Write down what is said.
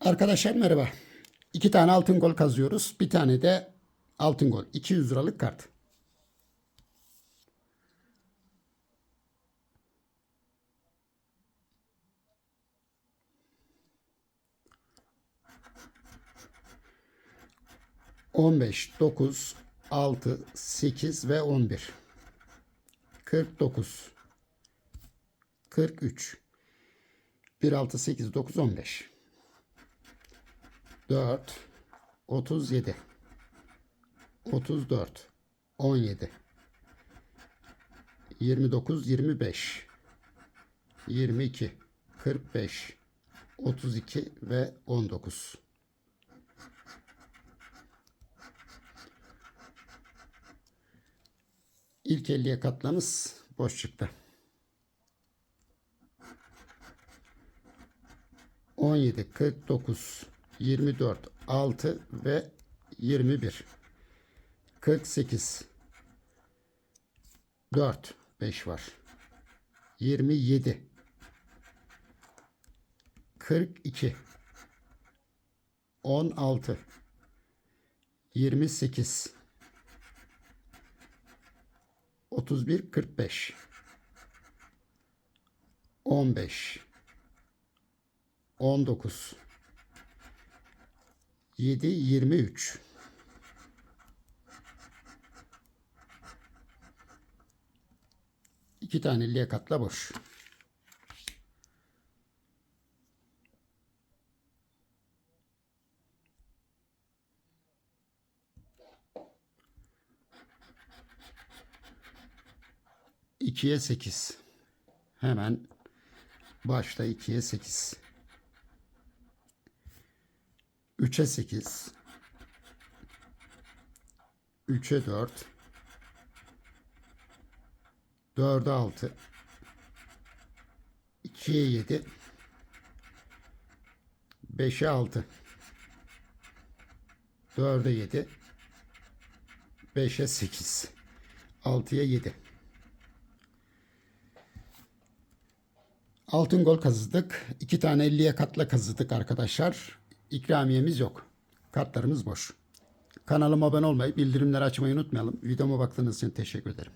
Arkadaşlar merhaba. İki tane altın gol kazıyoruz. Bir tane de altın gol. 200 liralık kart. On beş, dokuz, altı, sekiz ve on bir. Kırk dokuz. Kırk üç. Bir, altı, sekiz, dokuz, on beş. 4 37 34 17 29 25 22 45 32 ve 19 İlk 50'ye katlamız boş çıktı. 17, 49, 24, 6 ve 21. 48, 4, 5 var. 27, 42, 16, 28, 31, 45, 15, 19 7 23 İki tane liyakatla boş. İkiye sekiz. Hemen başta ikiye sekiz. 3'e 8 3'e 4 4'e 6 2'ye 7 5'e 6 4'e 7 5'e 8 6'ya 7 Altın gol kazıdık. İki tane 50'ye katla kazıdık arkadaşlar. İkramiyemiz yok. Kartlarımız boş. Kanalıma abone olmayı, bildirimleri açmayı unutmayalım. Videoma baktığınız için teşekkür ederim.